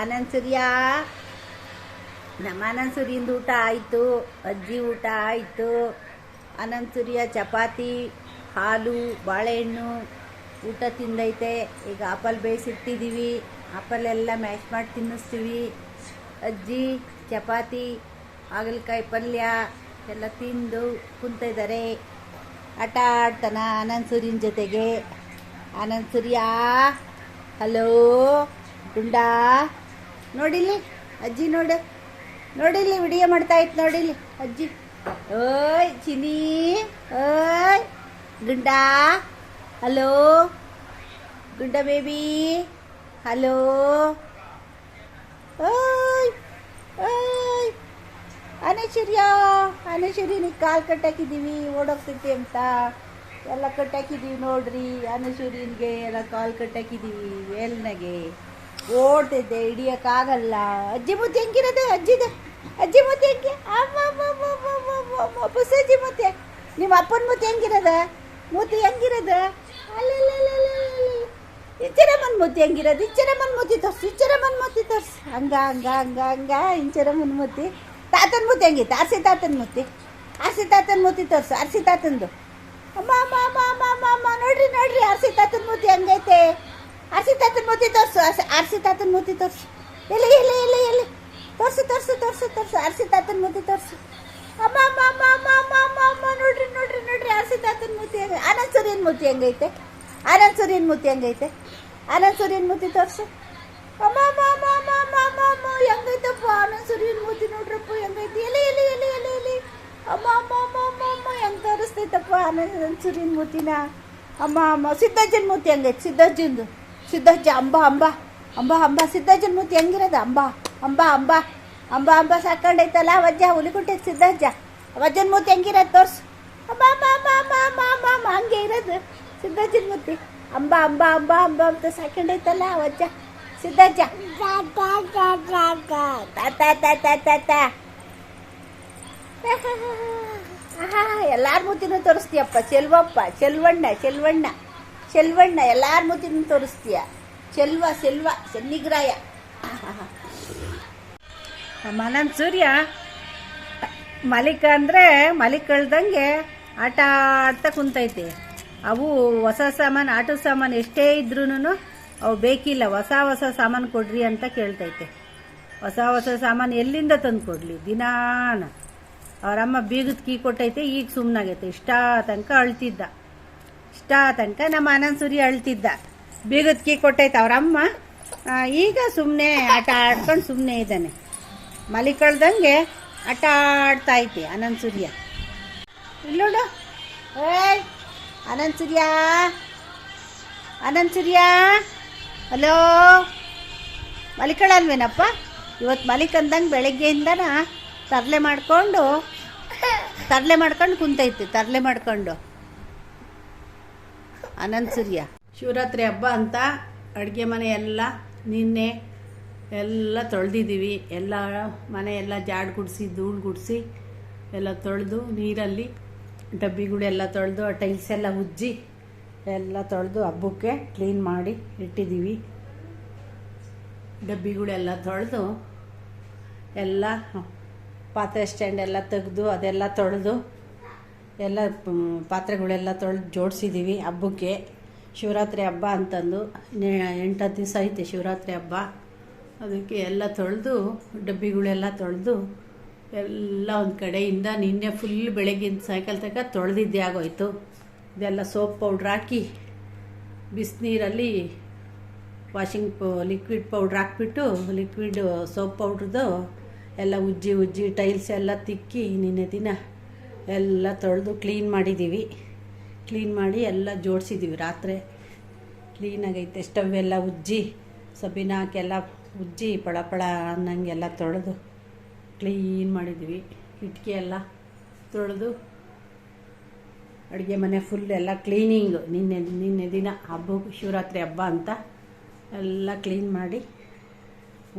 ಆನಂದ್ ನಮ್ಮ ಆನಂದ್ ಸೂರ್ಯಂದು ಊಟ ಆಯಿತು, ಅಜ್ಜಿ ಊಟ ಆಯಿತು. ಆನಂದ್ ಸೂರ್ಯ ಚಪಾತಿ, ಹಾಲು, ಬಾಳೆಹಣ್ಣು, ಊಟ ತಿಂದೈತೆ. ಈಗ ಆಪಲ್ ಬೇಯಿಸಿಟ್ಟಿದ್ದೀವಿ ಆಪಲ್ ಎಲ್ಲ ಮ್ಯಾಶ್ ಮಾಡಿ ತಿನ್ನಿಸ್ತೀವಿ. ಅಜ್ಜಿ, ಚಪಾತಿ, ಹಾಗಲಕಾಯಿ ಪಲ್ಯ ಎಲ್ಲ ತಿಂದು ಕುಂತಿದ್ದಾರೆ. ಆಟ ಆಡ್ತಾನ ಆನಂದ್ ಸೂರ್ಯನ ಜೊತೆಗೆ. ಆನಂದ್ ಸೂರ್ಯ ಹಲೋ ಗುಂಡಾ ನೋಡಿಲಿ ಅಜ್ಜಿ ನೋಡು. ನೋಡಿಲಿ ವಿಡಿಯೋ ಮಾಡ್ತಾ ಇತ್ತು ನೋಡಿಲಿ ಅಜ್ಜಿ. ಓಯ್ ಚಿನಿ ಓಯ್. ಗುಂಡಾ. ಹಲೋ. ಗುಂಡ ಬೇಬಿ. ಹಲೋ. ಓಯ್. ಓಯ್. ಅನೇಶ್ವರ್ಯ. ಅನೇಶ್ವರ್ಯನಿಗೆ ಕಾಲು ಕಟ್ಟಾಕಿದ್ದೀವಿ ಓಡೋಗ್ತೈತಿ ಅಂತ. ಎಲ್ಲ ಕಟ್ಟಾಕಿದ್ದೀವಿ ನೋಡ್ರಿ ಅನೇಶ್ವರಿನಿಗೆ ಎಲ್ಲ ಕಾಲು ಕಟ್ಟಾಕಿದ್ದೀವಿ ವೇಲ್ನಾಗೆ ಓಡ್ತೈತೆ ಹಿಡಿಯೋಕ್ಕಾಗಲ್ಲ ಅಜ್ಜಿ ಮುದ್ದೆ ಹೆಂಗಿರೋದು ಅಜ್ಜಿದು ಅಜ್ಜಿ ಮುದ್ದೆ ಹೆಂಗೆ ಅಮ್ಮ ಬುಸಜ್ಜಿ ಮುದ್ದೆ ನಿಮ್ಮ ಅಪ್ಪನ ಹೆಂಗಿರದ ಹೆಂಗಿರೋದ ಮುದ್ದೆ ಹೆಂಗಿರೋದು ಇಚ್ಚರಮ್ಮನ ಮುದ್ದೆ ಹೆಂಗಿರೋದು ಇಚ್ಚರಮ್ಮನ ಮುದ್ದೆ ತೋರ್ಸು ಇಚ್ಚರಮ್ಮನ ಮುದ್ದೆ ತೋರ್ಸು ಹಂಗ ಹಂಗ ಹಂಗ ಹಂಗ ಇಂಚರಮ್ಮನ ಮುದ್ದೆ ತಾತನ ಮುದ್ದೆ ಹೆಂಗಿತ್ತು ಆರ್ಸಿ ತಾತನ ಮುದ್ದೆ ಆರ್ಸಿ ತಾತನ ಮುದ್ದೆ ತೋರ್ಸು ಆರ್ಸಿ ತಾತಂದು ಅಮ್ಮ ಅಮ್ಮ ಅಮ್ಮ ಅಮ್ಮ ಅಮ್ಮ ನೋಡ್ರಿ ನೋಡ್ರಿ ಆರ್ಸಿ ತಾತನ ಮುದ್ದೆ ಹಂಗೈತೆ ಆರ್ಸಿ ತಾತನ ಮೂತಿ ತೋರ್ಸು ಆರ್ಸಿ ತಾತನ ಮೂತಿ ತೋರ್ಸು ಎಲ್ಲಿ ಎಲ್ಲಿ ಎಲ್ಲಿ ಎಲ್ಲಿ ತೋರ್ಸು ತೋರ್ಸು ತೋರ್ಸು ತೋರ್ಸು ಆರ್ಸಿ ತಾತನ ಮೂತಿ ತೋರ್ಸು ಅಮ್ಮ ಅಮ್ಮ ಅಮ್ಮ ಅಮ್ಮ ಅಮ್ಮ ಅಮ್ಮ ಅಮ್ಮ ನೋಡ್ರಿ ನೋಡ್ರಿ ನೋಡ್ರಿ ಆರ್ಸಿ ತಾತನ ಮೂತಿ ಹೆಂಗೆ ಆನಂದ್ ಸೂರ್ಯನ ಮೂತಿ ಹೆಂಗೈತೆ ಆನಂದ್ ಸೂರ್ಯನ ಮೂತಿ ಹೆಂಗೈತೆ ಆನಂದ್ ಸೂರ್ಯನ ಮೂತಿ ತೋರ್ಸು ಅಮ್ಮ ಅಮ್ಮ ಅಮ್ಮ ಅಮ್ಮ ಅಮ್ಮ ಅಮ್ಮ ಅಮ್ಮ ಹೆಂಗೈತಪ್ಪ ಆನಂದ್ ಸೂರ್ಯನ ಮೂತಿ ನೋಡ್ರಪ್ಪ ಹೆಂಗೈತಿ ಎಲ್ಲಿ ಎಲ್ಲಿ ಎಲ್ಲಿ ಎಲ್ಲಿ ಎಲ್ಲಿ ಅಮ್ಮ ಅಮ್ಮ ಅಮ್ಮ ಅಮ್ಮ ಅಮ್ಮ ಹೆಂಗೆ ತೋರಿಸ್ತೈತಪ್ಪ ಆನಂದ್ ಸೂರ್ಯನ ಮೂತಿನ ಅಮ್ಮ ಅಮ್ಮ ಸಿದ್ದಜ್ಜನ ಮೂತಿ ಹೆಂಗೈತೆ ಸಿದ್ದಜ್ಜಂದು ಸಿದ್ದಜ್ಜ ಅಂಬ ಅಂಬ ಅಂಬ ಅಂಬ ಸಿದ್ದಜ್ಜನ ಮೂರ್ತಿ ಹೆಂಗಿರೋದು ಅಂಬ ಅಂಬ ಅಂಬ ಅಂಬ ಅಂಬ ಸಾಕೊಂಡೈತಲ್ಲ ವಜ್ಜ ಹುಲಿಗುಂಟೈತೆ ಸಿದ್ದಜ್ಜ ವಜ್ಜನ ಮೂತಿ ಹೆಂಗಿರೋದು ತೋರ್ಸು ಅಂಬ ಅಂಬ ಅಂಬ ಅಂಬ ಅಂಬ ಅಂಬ ಅಂಬ ಹಂಗೆ ಇರೋದು ಸಿದ್ದಜ್ಜನ ಮೂರ್ತಿ ಅಂಬ ಅಂಬ ಅಂಬ ಅಂಬ ಅಂತ ಸಾಕೊಂಡೈತಲ್ಲ ವಜ್ಜ ತಾತ ಎಲ್ಲಾರ ಮುದ್ದಿನೂ ತೋರಿಸ್ತೀಯಪ್ಪ ಚೆಲ್ವಪ್ಪ ಚೆಲ್ವಣ್ಣ ಚೆಲ್ವಣ್ಣ ಚೆಲ್ವಣ್ಣ, ಎಲ್ಲಾರ ಮುತ್ತಿನ ತೋರಿಸ್ತೀಯ? ಚೆಲ್ವ ಸೆಲ್ವ ಚೆನ್ನಿಗ್ರಾಯ ಮನನ್ ಸೂರ್ಯ, ಮಲಿಕ ಅಂದರೆ ಮಲಿಕಳ್ದಂಗೆ ಆಟ ಆಡ್ತಾ ಕುಂತೈತೆ. ಅವು ಹೊಸ ಸಾಮಾನು ಆಟದ ಸಾಮಾನು ಎಷ್ಟೇ ಇದ್ರೂ ಅವು ಬೇಕಿಲ್ಲ. ಹೊಸ ಹೊಸ ಸಾಮಾನು ಕೊಡ್ರಿ ಅಂತ ಕೇಳ್ತೈತೆ. ಹೊಸ ಹೊಸ ಸಾಮಾನು ಎಲ್ಲಿಂದ ತಂದು ಕೊಡಲಿ? ದಿನಾನ. ಅವರಮ್ಮ ಬೀಗದ ಕೀ ಕೊಟ್ಟೈತೆ, ಈಗ ಸುಮ್ಮನಾಗೈತೆ ಇಷ್ಟ ತನಕ ಅಳ್ತಿದ್ದ. ಇಷ್ಟ ತನಕ ನಮ್ಮ ಆನಂದ್ ಸೂರ್ಯ ಅಳ್ತಿದ್ದ. ಬೀಗದ್ಕಿ ಕೊಟ್ಟೈತೆ ಅವರಮ್ಮ. ಈಗ ಸುಮ್ಮನೆ ಆಟ ಆಡ್ಕೊಂಡು ಸುಮ್ಮನೆ ಇದ್ದಾನೆ. ಮಲಿಕಳ್ದಂಗೆ ಆಟ ಆಡ್ತಾ ಐತಿ ಆನಂದ್ ಸೂರ್ಯ. ಇಲ್ಲೋಡು ಏಯ್, ಆನಂದ್ ಸೂರ್ಯ. ಆನಂದ್ ಸೂರ್ಯ. ಹಲೋ. ಮಲಿಕಳಲ್ವೇನಪ್ಪ? ಇವತ್ತು ಮಲಿಕಂದಂಗೆ ಬೆಳಗ್ಗೆಯಿಂದನ ತರಲೆ ಮಾಡಿಕೊಂಡು, ತರಲೆ ಮಾಡ್ಕೊಂಡು ಕುಂತೈತಿ, ತರಲೆ ಮಾಡ್ಕೊಂಡು. ಆನಂದ್ ಸೂರ್ಯ. ಶಿವರಾತ್ರಿ ಹಬ್ಬ ಅಂತ ಅಡುಗೆ ಮನೆ ಎಲ್ಲ ನಿನ್ನೆ ಎಲ್ಲ ತೊಳೆದಿದ್ದೀವಿ. ಎಲ್ಲ ಮನೆ ಎಲ್ಲ ಜಾಡ್ ಗುಡಿಸಿ, ಧೂಳು ಗುಡಿಸಿ ಎಲ್ಲ ತೊಳೆದು ನೀರಲ್ಲಿ ಡಬ್ಬಿಗಳೆಲ್ಲ ತೊಳೆದು, ಆ ಟೈಲ್ಸ್ ಎಲ್ಲ ಉಜ್ಜಿ ಎಲ್ಲ ತೊಳೆದು ಹಬ್ಬಕ್ಕೆ ಕ್ಲೀನ್ ಮಾಡಿ ಇಟ್ಟಿದ್ದೀವಿ. ಡಬ್ಬಿಗಳೆಲ್ಲ ತೊಳೆದು ಎಲ್ಲ ಪಾತ್ರೆ ಸ್ಟ್ಯಾಂಡ್ ಎಲ್ಲ ತೆಗೆದು ಅದೆಲ್ಲ ತೊಳೆದು ಎಲ್ಲ ಪಾತ್ರೆಗಳೆಲ್ಲ ತೊಳೆದು ಜೋಡಿಸಿದ್ದೀವಿ ಹಬ್ಬಕ್ಕೆ. ಶಿವರಾತ್ರಿ ಹಬ್ಬ ಅಂತಂದು ಎಂಟು ಹತ್ತು ದಿವಸ ಐತೆ ಶಿವರಾತ್ರಿ ಹಬ್ಬ. ಅದಕ್ಕೆ ಎಲ್ಲ ತೊಳೆದು, ಡಬ್ಬಿಗಳೆಲ್ಲ ತೊಳೆದು, ಎಲ್ಲ ಒಂದು ಕಡೆಯಿಂದ ನಿನ್ನೆ ಫುಲ್ ಬೆಳಗ್ಗಿನ ಸಾಯಂಕಾಲ ತನಕ ತೊಳೆದಿದ್ದೆ ಆಗೋಯ್ತು. ಇದೆಲ್ಲ ಸೋಪ್ ಪೌಡ್ರ್ ಹಾಕಿ, ಬಿಸಿನೀರಲ್ಲಿ ವಾಷಿಂಗ್ ಪೌ ಲಿಕ್ವಿಡ್ ಪೌಡ್ರ್ ಹಾಕ್ಬಿಟ್ಟು ಲಿಕ್ವಿಡ್ ಸೋಪ್ ಪೌಡ್ರದ್ದು ಎಲ್ಲ ಉಜ್ಜಿ ಉಜ್ಜಿ ಟೈಲ್ಸ್ ಎಲ್ಲ ತಿಕ್ಕಿ ನಿನ್ನೆ ದಿನ ಎಲ್ಲ ತೊಳೆದು ಕ್ಲೀನ್ ಮಾಡಿದ್ದೀವಿ ಕ್ಲೀನ್ ಮಾಡಿ ಎಲ್ಲ ಜೋಡಿಸಿದ್ದೀವಿ ರಾತ್ರಿ. ಕ್ಲೀನಾಗೈತೆ ಸ್ಟವ್ ಎಲ್ಲ ಉಜ್ಜಿ ಸಬೀನ ಹಾಕೆಲ್ಲ ಉಜ್ಜಿ, ಪಳ ಪಳ ಅನ್ನಂಗೆಲ್ಲ ತೊಳೆದು ಕ್ಲೀನ್ ಮಾಡಿದ್ವಿ. ಕಿಟಕಿ ಎಲ್ಲ ತೊಳೆದು ಅಡುಗೆ ಮನೆ ಫುಲ್ ಎಲ್ಲ ಕ್ಲೀನಿಂಗು ನಿನ್ನೆ ನಿನ್ನೆ ದಿನ ಹಬ್ಬ, ಶಿವರಾತ್ರಿ ಹಬ್ಬ ಅಂತ ಎಲ್ಲ ಕ್ಲೀನ್ ಮಾಡಿ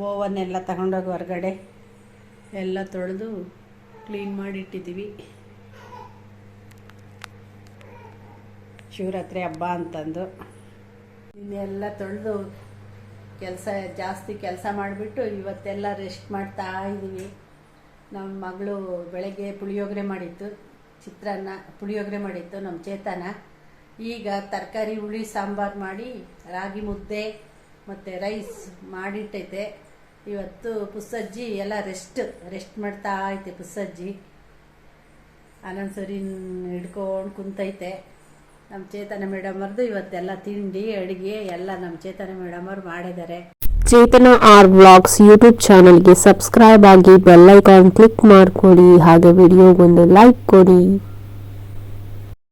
ಓವನ್ನೆಲ್ಲ ತಗೊಂಡೋಗಿ ಹೊರಗಡೆ ಎಲ್ಲ ತೊಳೆದು ಕ್ಲೀನ್ ಮಾಡಿ ಶಿವರಾತ್ರಿ ಹಬ್ಬ ಅಂತಂದು. ಇನ್ನೆಲ್ಲ ತೊಳೆದು ಕೆಲಸ, ಜಾಸ್ತಿ ಕೆಲಸ ಮಾಡಿಬಿಟ್ಟು ಇವತ್ತೆಲ್ಲ ರೆಸ್ಟ್ ಮಾಡ್ತಾ ಇದ್ದೀವಿ. ನಮ್ಮ ಮಗಳು ಬೆಳಗ್ಗೆ ಪುಳಿಯೋಗರೆ ಮಾಡಿತ್ತು, ಚಿತ್ರಾನ್ನ ಪುಳಿಯೋಗರೆ ಮಾಡಿತ್ತು ನಮ್ಮ ಚೇತನ. ಈಗ ತರಕಾರಿ, ಹುಳಿ, ಸಾಂಬಾರು ಮಾಡಿ ರಾಗಿ ಮುದ್ದೆ ಮತ್ತು ರೈಸ್ ಮಾಡಿಟ್ಟೈತೆ. ಇವತ್ತು ಪುಸ್ಸಜ್ಜಿ ಎಲ್ಲ ರೆಸ್ಟ್ ರೆಸ್ಟ್ ಮಾಡ್ತಾ ಐತೆ ಪುಸ್ಸಜ್ಜಿ. ಆನಂದ್ಸರಿ ಹಿಡ್ಕೊಂಡು ಕುಂತೈತೆ. ನಮ್ಮ ಚೇತನ ಮೇಡಮ್ ಅವ್ರದ್ದು ಇವತ್ತೆಲ್ಲ ತಿಂಡಿ, ಅಡುಗೆ ಎಲ್ಲ ನಮ್ಮ ಚೇತನ ಮೇಡಮ್ ಅವ್ರು ಮಾಡಿದ್ದಾರೆ. ಚೇತನ ಆರ್ ಬ್ಲಾಗ್ಸ್ ಯೂಟ್ಯೂಬ್ ಚಾನಲ್ಗೆ ಸಬ್ಸ್ಕ್ರೈಬ್ ಆಗಿ ಬೆಲ್ ಐಕಾನ್ ಕ್ಲಿಕ್ ಮಾಡ್ಕೊಡಿ. ಹಾಗೆ ವಿಡಿಯೋಗೊಂದು ಲೈಕ್ ಕೊಡಿ.